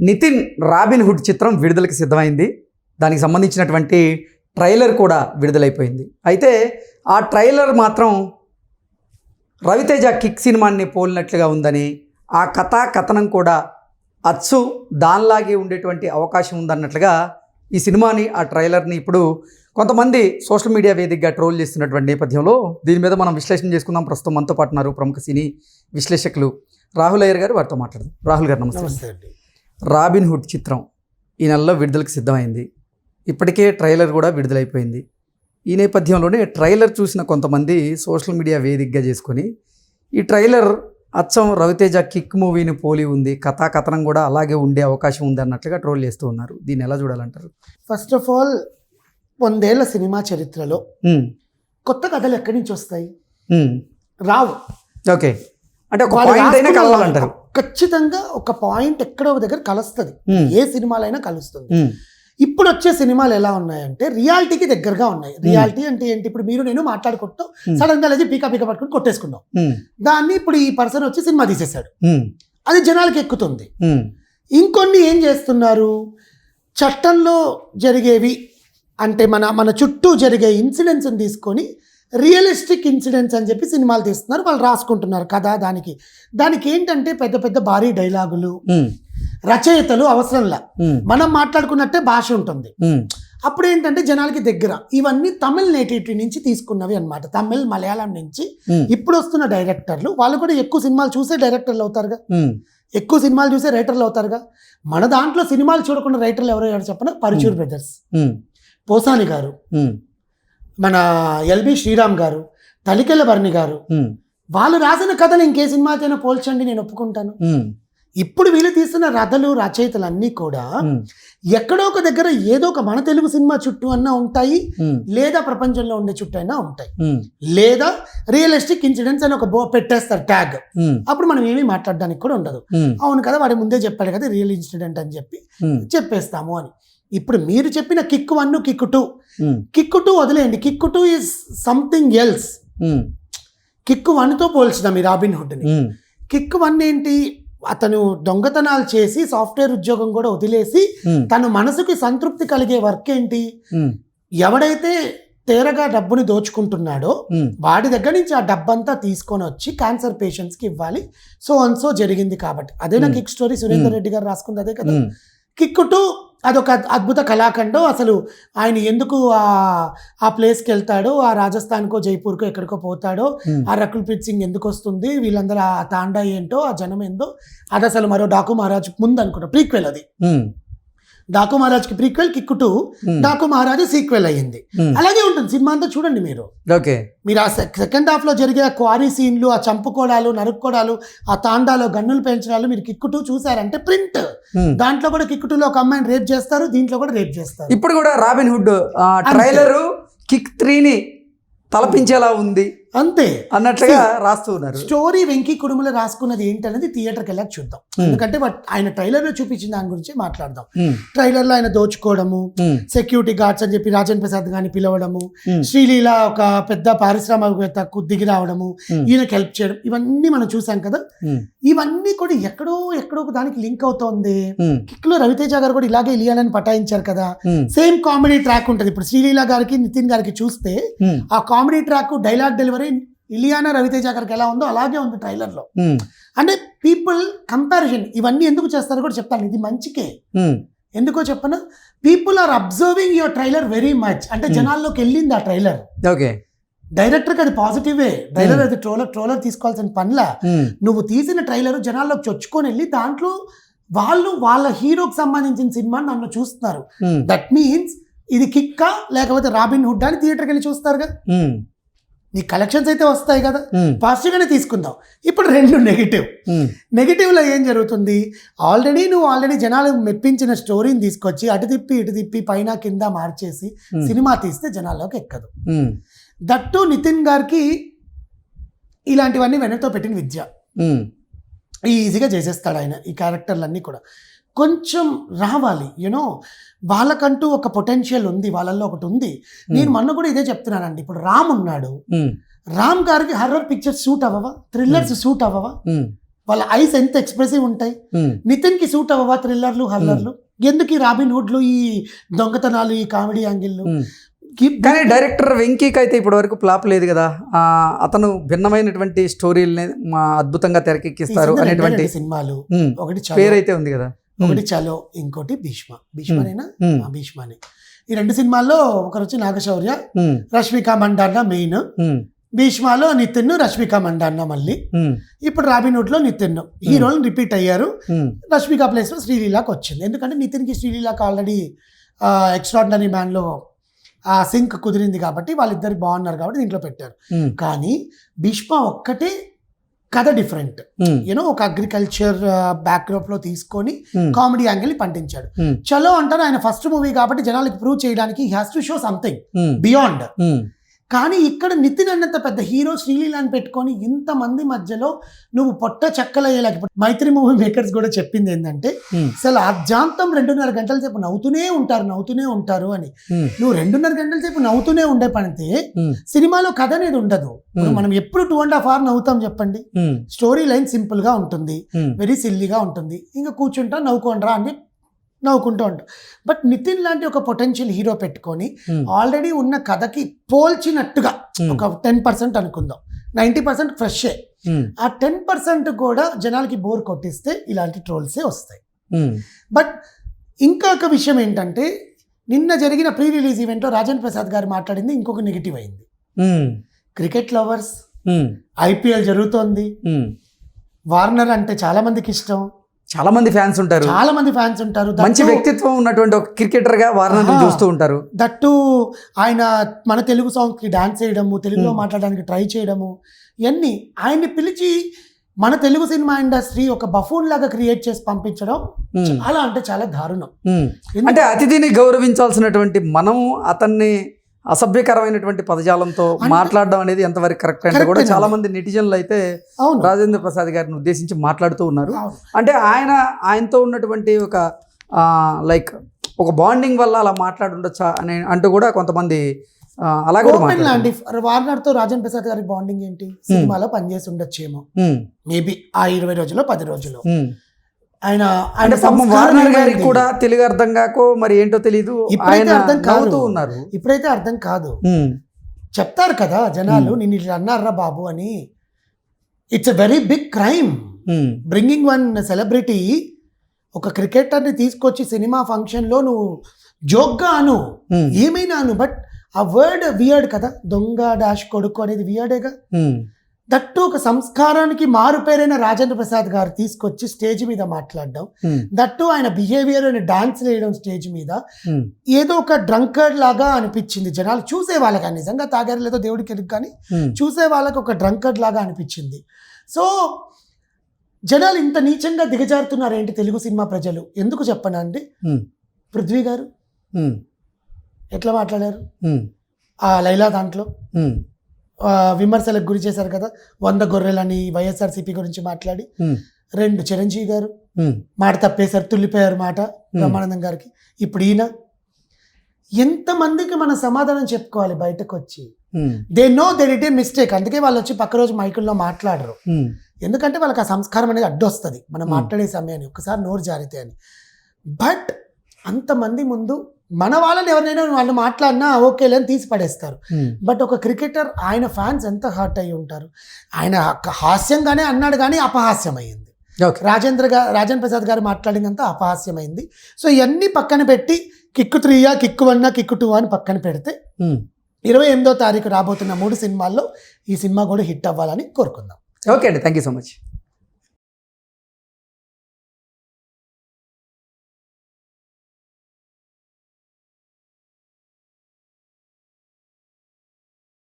Nitin robin hood చిత్రం విడుదలకి సిద్ధమైంది. దానికి సంబంధించినటువంటి ట్రైలర్ కూడా విడుదలైపోయింది. అయితే ఆ ట్రైలర్ మాత్రం రవితేజ కిక్ సినిమాని పోలినట్లుగా ఉందని ఆ కథా కథనం కూడా అచ్చు దానిలాగే ఉండేటువంటి అవకాశం ఉందన్నట్లుగా ఈ సినిమాని ఆ ట్రైలర్ని ఇప్పుడు కొంతమంది సోషల్ మీడియా వేదికగా ట్రోల్ చేస్తున్నటువంటి నేపథ్యంలో దీని మీద మనం విశ్లేషణ చేసుకుందాం. ప్రస్తుతం మనతో పాటున్నారు ప్రముఖ సినీ విశ్లేషకులు రాహుల్ అయ్యర్ గారు. వారితో మాట్లాడదాం. రాహుల్ గారు నమస్తే అండి. రాబిన్ హుడ్ చిత్రం ఈ నెలలో విడుదలకు సిద్ధమైంది. ఇప్పటికే ట్రైలర్ కూడా విడుదలైపోయింది. ఈ నేపథ్యంలోనే ట్రైలర్ చూసిన కొంతమంది సోషల్ మీడియా వేదికగా చేసుకొని ఈ ట్రైలర్ అచ్చం రవితేజ కిక్ మూవీని పోలి ఉంది కథా కథనం కూడా అలాగే ఉండే అవకాశం ఉంది అన్నట్లుగా ట్రోల్ చేస్తూ ఉన్నారు. దీన్ని ఎలా చూడాలంటారు? ఫస్ట్ ఆఫ్ ఆల్ వందేళ్ళ సినిమా చరిత్రలో కొత్త కథలు ఎక్కడి నుంచి వస్తాయి? రావు. ఓకే. అంటే ఒక పాయింట్ అయినా కలవాలంటారు. ఖచ్చితంగా ఒక పాయింట్ ఎక్కడో ఒక దగ్గర కలుస్తుంది. ఏ సినిమాలైనా కలుస్తుంది. ఇప్పుడు వచ్చే సినిమాలు ఎలా ఉన్నాయంటే రియాలిటీకి దగ్గరగా ఉన్నాయి. రియాలిటీ అంటే ఏంటి? ఇప్పుడు మీరు నేను మాట్లాడుకుంటూ. సడన్గా లేచి పీకా పీకా పట్టుకుని కొట్టేసుకున్నాం. దాన్ని ఇప్పుడు ఈ పర్సన్ వచ్చి సినిమా తీసేశాడు. అది జనాలకి ఎక్కుతుంది. ఇంకొన్ని ఏం చేస్తున్నారు? చట్టంలో జరిగేవి అంటే మన మన చుట్టూ జరిగే ఇన్సిడెంట్స్ని తీసుకొని రియలిస్టిక్ ఇన్సిడెంట్స్ అని చెప్పి సినిమాలు తీస్తున్నారు. వాళ్ళు రాసుకుంటున్నారు కదా దానికి. దానికి ఏంటంటే పెద్ద పెద్ద భారీ డైలాగులు రచయితలు అవసరంలా. మనం మాట్లాడుకున్నట్టే భాష ఉంటుంది. అప్పుడు ఏంటంటే జనాలకి దగ్గర. ఇవన్నీ తమిళ్ నేటివిటీ నుంచి తీసుకున్నవి అన్నమాట. తమిళ్ మలయాళం నుంచి ఇప్పుడు వస్తున్న డైరెక్టర్లు. వాళ్ళు కూడా ఎక్కువ సినిమాలు చూసే డైరెక్టర్లు అవుతారుగా. ఎక్కువ సినిమాలు చూసే రైటర్లు అవుతారుగా. మన దాంట్లో సినిమాలు చూడకుండా రైటర్లు ఎవరో ఎవరు చెప్పన? పరుచూర్ బ్రదర్స్. పోసాని గారు. మన ఎల్బి శ్రీరామ్ గారు తలికెల భరణి గారు వాళ్ళు రాసిన కథలు ఇంకే సినిమాతోనే పోల్చండి నేను ఒప్పుకుంటాను. ఇప్పుడు వీళ్ళు తీస్తున్న రథలు రచయితలు అన్నీ కూడా ఎక్కడో ఒక దగ్గర ఏదో ఒక మన తెలుగు సినిమా చుట్టూ అన్నా ఉంటాయి లేదా ప్రపంచంలో ఉండే చుట్టూ అయినా ఉంటాయి. లేదా రియలిస్టిక్ ఇన్సిడెంట్స్ అని ఒక బో పెట్టేస్తారు ట్యాగ్. అప్పుడు మనం ఏమీ మాట్లాడడానికి కూడా ఉండదు. అవును కదా వాడి ముందే చెప్పాడు కదా రియల్ ఇన్సిడెంట్ అని చెప్పి చెప్పేస్తాము అని. ఇప్పుడు మీరు చెప్పిన kick one kick two. Kick two వదిలేయండి. Kick two is something else kick వన్తో పోల్చుదాం ఈ రాబిన్ హుడ్ని. కిక్ వన్ ఏంటి? అతను దొంగతనాలు చేసి సాఫ్ట్వేర్ ఉద్యోగం కూడా వదిలేసి తన మనసుకి సంతృప్తి కలిగే వర్క్ ఏంటి? ఎవడైతే తేరగా డబ్బుని దోచుకుంటున్నాడో వాడి దగ్గర నుంచి ఆ డబ్బంతా తీసుకొని వచ్చి క్యాన్సర్ పేషెంట్స్కి ఇవ్వాలి. సో అన్ సో జరిగింది కాబట్టి. అదే నా. కిక్ స్టోరీ సురేందర్ రెడ్డి గారు రాసుకుంది. అదే కదా. కిక్ టు అదొక అద్భుత కళాఖండం. అసలు ఆయన ఎందుకు ఆ ఆ ప్లేస్కి వెళ్తాడో ఆ రాజస్థాన్కో జైపూర్కో ఎక్కడికో పోతాడో ఆ రకుల్ప్రీత్ సింగ్ ఎందుకు వస్తుంది వీళ్ళందరూ ఆ తాండా ఏంటో ఆ జనం ఏందో అది అసలు మరో డాకు మహారాజ్ ముందు అనుకుంటా ప్రీక్వెల్ అది డాకు మహారాజ్కి prequel kick two um, Daaku Maharaaj sequel అయ్యింది. అలాగే ఉంటుంది సినిమా అంతా చూడండి మీరు. ఓకే. మీరు ఆ సెక్- సెకండ్ హాఫ్లో జరిగే ఆ క్వారీ సీన్లు ఆ చంపుకోవడాలు నరుక్కోవడాలు ఆ తాండాలో గన్నులు పెంచడాలు మీరు కిక్కుటూ చూసారంటే ప్రింట్. దాంట్లో కూడా కిక్కుటూలో ఒక అమ్మాయిని రేప్ చేస్తారు దీంట్లో కూడా రేప్ చేస్తారు. ఇప్పుడు కూడా రాబిన్ హుడ్ ట్రైలర్ కిక్ త్రీని తలపించేలా ఉంది. అంతే. అన్నట్లుగా రాస్తూ ఉన్నారు. స్టోరీ వెంకీ కుడుముల రాసుకున్నది ఏంటనేది థియేటర్కి వెళ్ళాక చూద్దాం. Hmm. ఎందుకంటే ఆయన ట్రైలర్లో చూపించిన దాని గురించి మాట్లాడదాం. ఉమ్, ట్రైలర్లో ఆయన దోచుకోవడము సెక్యూరిటీ గార్డ్స్ అని చెప్పి రాజన్ ప్రసాద్ గారిని పిలవడము శ్రీలీల ఒక పెద్ద పారిశ్రామికవేత్త దిగి రావడము Hmm. ఈయనకి హెల్ప్ చేయడం ఇవన్నీ మనం చూసాం కదా. ఇవన్నీ కూడా ఎక్కడో ఎక్కడో దానికి లింక్ అవుతోంది. కిక్లో రవితేజ గారు కూడా ఇలాగే ఇలియాలని పటాయించారు కదా. సేమ్ కామెడీ ట్రాక్ ఉంటుంది. ఇప్పుడు శ్రీలీల గారికి నితిన్ గారికి చూస్తే ఆ comedy track dialogue delivery Ileana Raviteja గారికి ఎలా ఉందో అలాగే ఉంది ట్రైలర్లో ఉమ్, అంటే పీపుల్ కంపారిజన్ ఇవన్నీ ఎందుకు చేస్తారో కూడా చెప్తాను. ఇది మంచికే. ఎందుకో చెప్పను? People are observing your trailer very much. అంటే. జనాల్లోకి వెళ్ళింది ఆ ట్రైలర్. ఓకే. డైరెక్టర్కి అది పాజిటివే. ట్రైలర్. అది ట్రోలర్ ట్రోలర్ తీసుకోవాల్సిన పనిలా. నువ్వు తీసిన ట్రైలర్ జనాల్లోకి చొచ్చుకొని వెళ్ళి దాంట్లో వాళ్ళు వాళ్ళ హీరోకి సంబంధించిన సినిమాని నన్ను చూస్తున్నారు. దట్ మీన్స్ ఇది కిక్కా లేకపోతే రాబిన్ హుడ్ అని థియేటర్కి వెళ్ళి చూస్తారుగా? నీ కలెక్షన్స్ అయితే వస్తాయి కదా. పాజిటివ్గానే తీసుకుందాం. ఇప్పుడు రెండు నెగిటివ్ నెగిటివ్లో ఏం జరుగుతుంది? ఆల్రెడీ నువ్వు ఆల్రెడీ జనాలు మెప్పించిన స్టోరీని తీసుకొచ్చి అటు తిప్పి ఇటు తిప్పి పైన కింద మార్చేసి సినిమా తీస్తే జనాల్లోకి ఎక్కదు. దట్టు నితిన్ గారికి ఇలాంటివన్నీ వెనక్తో పెట్టిన విద్య. ఈజీగా చేసేస్తాడు ఆయన ఈ క్యారెక్టర్లన్నీ కూడా. కొంచెం రావాలి యూనో వాళ్ళకంటూ ఒక పొటెన్షియల్ ఉంది వాళ్ళల్లో ఒకటి ఉంది. నేను మొన్న కూడా ఇదే చెప్తున్నానండి. ఇప్పుడు రామ్ ఉన్నాడు. రామ్ గారికి హర్రర్ పిక్చర్స్ షూట్ అవ్వవా? థ్రిల్లర్స్ షూట్ అవ్వవా? వాళ్ళ ఐస్ ఎంత ఎక్స్ప్రెసివ్ ఉంటాయి? నితిన్కి సూట్ అవ్వవా థ్రిల్లర్లు హల్లర్లు ఎందుకు ఈ రాబిన్ హుడ్లు ఈ దొంగతనాలు ఈ కామెడీ యాంగిల్లు. కానీ డైరెక్టర్ వెంకీకి అయితే ఇప్పటి వరకు ఫ్లాప్ లేదు కదా. అతను భిన్నమైనటువంటి స్టోరీల్ని అద్భుతంగా తెరకెక్కిస్తారు అనేటువంటి సినిమాలు. ఒకటి పేరు అయితే ఉంది కదా. ఒకటి చలో ఇంకోటి భీష్మ. భీష్మనేనా? భీష్మనే. ఈ రెండు సినిమాల్లో ఒకరు వచ్చి నాగశౌర్య రష్మిక మండాన్న మెయిన్. భీష్మలో నితిన్ రష్మిక మండాన్న మళ్ళీ. ఇప్పుడు రాబిన్ హుడ్లో నితిన్ హీరోలు రిపీట్ అయ్యారు. రష్మిక ప్లేస్లో శ్రీలీలాకి వచ్చింది. ఎందుకంటే నితిన్కి శ్రీలీలాకి ఆల్రెడీ ఎక్స్ట్రాడినరీ మ్యాన్లో ఆ సింక్ కుదిరింది కాబట్టి వాళ్ళిద్దరు బాగున్నారు కాబట్టి దీంట్లో పెట్టారు. కానీ భీష్మ ఒక్కటే కథ డిఫరెంట్ యూనో ఒక అగ్రికల్చర్ బ్యాక్డ్రాప్లో తీసుకొని కామెడీ యాంగిల్ పండించాడు చలో అంటారు ఆయన ఫస్ట్ మూవీ కాబట్టి జనాలకి ప్రూవ్ చేయడానికి has to show something beyond కానీ ఇక్కడ నితిన్ అన్నంత పెద్ద హీరో శ్రీలీలాని పెట్టుకొని ఇంతమంది మధ్యలో నువ్వు పొట్ట చెక్కలయ్యేలాగా ఇప్పుడు మైత్రి మూవీ మేకర్స్ కూడా చెప్పింది ఏంటంటే అసలు అర్జాంతం రెండున్నర గంటల సేపు నవ్వుతూనే ఉంటారు నవ్వుతూనే ఉంటారు అని. నువ్వు రెండున్నర గంటల సేపు నవ్వుతూనే ఉండే పనితే సినిమాలో కథ అనేది ఉండదు. మనం ఎప్పుడు టూ అండ్ హాఫ్ అవర్ నవ్వుతాం చెప్పండి. స్టోరీ లైన్ సింపుల్గా ఉంటుంది వెరీ సిల్లీగా ఉంటుంది. ఇంకా కూర్చుంటా నవ్వుకోండ్రా అని నవ్వుకుంటూ ఉంటాం. బట్ నితిన్ లాంటి ఒక పొటెన్షియల్ హీరో పెట్టుకొని ఆల్రెడీ ఉన్న కథకి పోల్చినట్టుగా ఉమ్, ఒక టెన్ పర్సెంట్ అనుకుందాం. నైంటీ పర్సెంట్ ఫ్రెషే ఆ టెన్ పర్సెంట్ కూడా జనాలకి బోర్ కొట్టిస్తే ఇలాంటి ట్రోల్సే వస్తాయి. బట్ ఇంకా ఒక విషయం ఏంటంటే నిన్న జరిగిన ప్రీ రిలీజ్ ఈవెంట్లో రాజేంద్ర ప్రసాద్ గారు మాట్లాడింది ఇంకొక నెగిటివ్ అయింది. క్రికెట్ లవర్స్ ఐపీఎల్ జరుగుతోంది. వార్నర్ అంటే చాలా మందికి ఇష్టం. చాలా మంది ఫ్యాన్స్ ఉంటారు చాలా మంది ఫ్యాన్స్ ఉంటారు మంచి వ్యక్తిత్వం ఉన్నటువంటి ఒక క్రికెటర్గా వారిని. చూస్తూ ఉంటారు దట్టు ఆయన మన తెలుగు సాంగ్కి డాన్స్ చేయడము తెలుగులో Hmm. మాట్లాడడానికి ట్రై చేయడము ఇవన్నీ ఆయన్ని పిలిచి మన తెలుగు సినిమా ఇండస్ట్రీ ఒక బఫూన్ లాగా క్రియేట్ చేసి పంపించడం ఉమ్, చాలా అంటే చాలా దారుణం. ఎందుకు- అంటే అతిథిని గౌరవించాల్సినటువంటి మనం అతన్ని అసభ్యకరమైనటువంటి పదజాలంతో మాట్లాడడం అనేది ఎంతవరకు కరెక్ట్ అంటే కూడా. చాలా మంది నెటిజన్లు అయితే రాజేంద్ర ప్రసాద్ గారిని ఉద్దేశించి మాట్లాడుతూ ఉన్నారు. అంటే ఆయన ఆయనతో ఉన్నటువంటి ఒక లైక్ ఒక బాండింగ్ వల్ల అలా మాట్లాడుండొచ్చా అని అంటూ కూడా కొంతమంది ఆ, అలా కూడా ఓపెన్ లాంటి మాట్లాడుతున్నారు. వార్నర్తో రాజన్ ప్రసాద్ గారి బాండింగ్ ఏంటి సినిమాలో పనిచేసి ఉండొచ్చేమో మేబీ ఆ ఇరవై రోజుల్లో పది రోజుల్లో ఉమ్. ఆయన అంటే పాపం వార్నర్ గారికి? కూడా తెలుగు అర్థం కాకో మరి ఏంటో తెలియదు ఇప్పుడైతే ఆయన అర్థం కాదు. ఉన్నారు. ఇప్పుడైతే అర్థం కాదు. చెప్తారు కదా జనాలు నిన్ను ఇట్లా అన్నారా బాబు అని. It's a very big crime bringing one celebrity ఒక క్రికెటర్ని తీసుకొచ్చి సినిమా ఫంక్షన్లో నువ్వు జోక్గా అను. ఏమైనా అను. బట్ ఆ వర్డ్ వియర్డ్ కదా. దొంగ డాష్ కొడుకు అనేది వియర్డేగా దట్టు ఒక సంస్కారానికి మారుపేరైన రాజేంద్ర ప్రసాద్ గారు తీసుకొచ్చి స్టేజ్ మీద మాట్లాడడం. దట్టు ఆయన బిహేవియర్ అని డాన్స్ వేయడం స్టేజ్ మీద. ఏదో ఒక డ్రంకర్డ్ లాగా అనిపించింది జనాలు. చూసే వాళ్ళకి నిజంగా తాగారు లేదో దేవుడికి ఎరుగు కానీ చూసే వాళ్ళకి ఒక డ్రంకర్డ్ లాగా అనిపించింది. సో జనాలు ఇంత నీచంగా దిగజారుతున్నారు ఏంటి తెలుగు సినిమా ప్రజలు? ఎందుకు చెప్పనా అండి? పృథ్వీ గారు? ఎట్లా మాట్లాడారు? ఆ లైలా దాంట్లో? విమర్శలకు గురి చేశారు కదా వంద గొర్రెలని వైఎస్ఆర్సీపీ గురించి మాట్లాడి రెండు చిరంజీవి గారు మాట తప్పేశారు తుల్లిపోయారు మాట బ్రహ్మానందం గారికి. ఇప్పుడు ఈయన ఎంతమందికి మన సమాధానం చెప్పుకోవాలి బయటకు వచ్చి they know they did a mistake అందుకే వాళ్ళు వచ్చి పక్క రోజు మైకుల్లో మాట్లాడరు. ఎందుకంటే వాళ్ళకి ఆ సంస్కారం అనేది అడ్డొస్తుంది. మనం. మాట్లాడే సమయాన్ని ఒకసారి నోరు జారితే అని. బట్ అంతమంది ముందు మన వాళ్ళని ఎవరినైనా వాళ్ళు మాట్లాడినా ఓకేలే అని తీసి పడేస్తారు. ఉమ్, బట్ ఒక క్రికెటర్ ఆయన ఫ్యాన్స్ ఎంత హర్ట్ అయి ఉంటారు? ఆయన హాస్యంగానే అన్నాడు కానీ అపహాస్యమైంది. ఓకే రాజేంద్ర గా రాజేంద్ర ప్రసాద్ గారు మాట్లాడినంత అపహాస్యమైంది. సో ఇవన్నీ పక్కన పెట్టి కిక్కు త్రీయా కిక్కు వన్ కిక్కు టూ అని పక్కన పెడితే ఉమ్. ఇరవై ఎనిమిదో తారీఖు రాబోతున్న మూడు సినిమాల్లో ఈ సినిమా కూడా హిట్ అవ్వాలని కోరుకుందాం. ఓకే అండి. Thank you so much